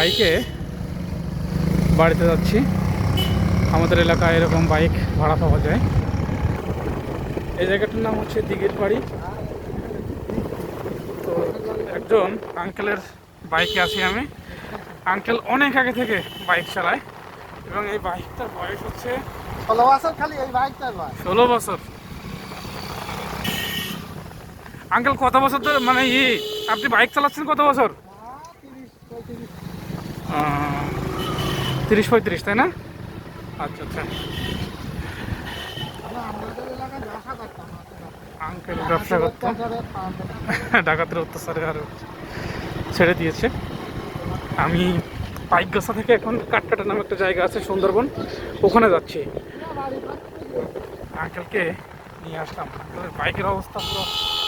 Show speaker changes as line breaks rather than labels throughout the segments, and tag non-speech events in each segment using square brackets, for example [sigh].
বাইকে বাড়িতে যাচ্ছি। আমাদের এলাকায় এরকম বাইক ভাড়া পাওয়া যায়। এই জায়গাটার নাম হচ্ছে দিঘির বাড়ি। তো একজন আঙ্কেলের বাইকে আছি আমি। আঙ্কেল অনেক আগে থেকে বাইক চালায় এবং এই বাইকটার বয়স হচ্ছে
ষোলো বছর খালি এই বাইকটার ভাই
ষোলো বছর। আঙ্কেল কত বছর ধরে মানে ই আপনি বাইক চালাচ্ছেন কত বছর?
তিরিশ পঁয়ত্রিশ,
তাই না? আচ্ছা আচ্ছা। আঙ্কেল ব্যবসা করতো। ডাকাতের অত্যাচারে আর ছেড়ে দিয়েছে। আমি পাইকগাছা থেকে এখন কাটকাটা নামে একটা জায়গা আছে, সুন্দরবন। ওখানে যাচ্ছি। আঙ্কেলকে নিয়ে আসলাম। বাইকের অবস্থা পুরো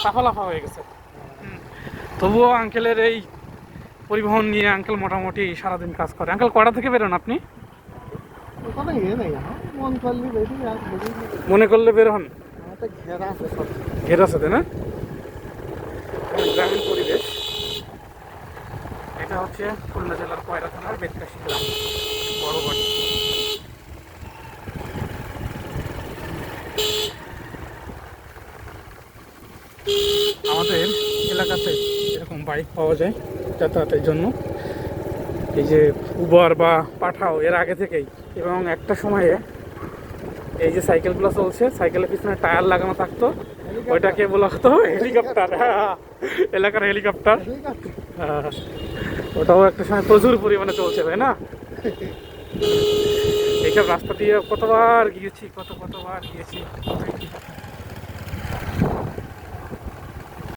লাফা লাফা হয়ে গেছে। তবুও আঙ্কেলের এই পরিবহন নিয়ে আঙ্কেল মোটামুটি সারাদিন কাজ করে। আঙ্কেল কটা থেকে বেরোন আপনি?
মন করলি।
মনে বের হন
ঘেরা আছে
না? গ্রামীণ পরিবেশ। এটা হচ্ছে খুলনা জেলার কয়রা থানার বেদকাশি গ্রাম বড় বাড়ি। আমাদের এলাকাতে বাইক পাওয়া যায় যাতায়াতের জন্য। এই যে উবার বা পাঠাও এর আগে থেকেই। এবং একটা সময়ে এই যে সাইকেলগুলো চলছে সাইকেলের পিছনে টায়ার লাগানো থাকতো। ওইটাকে বলা হতো হেলিকপ্টার। [laughs] এলাকার হেলিকপ্টার। হ্যাঁ, ওটাও একটা সময় প্রচুর পরিমাণে চলছে তাই না? এইসব রাস্তা দিয়ে কতবার গিয়েছি কত কতবার গিয়েছি।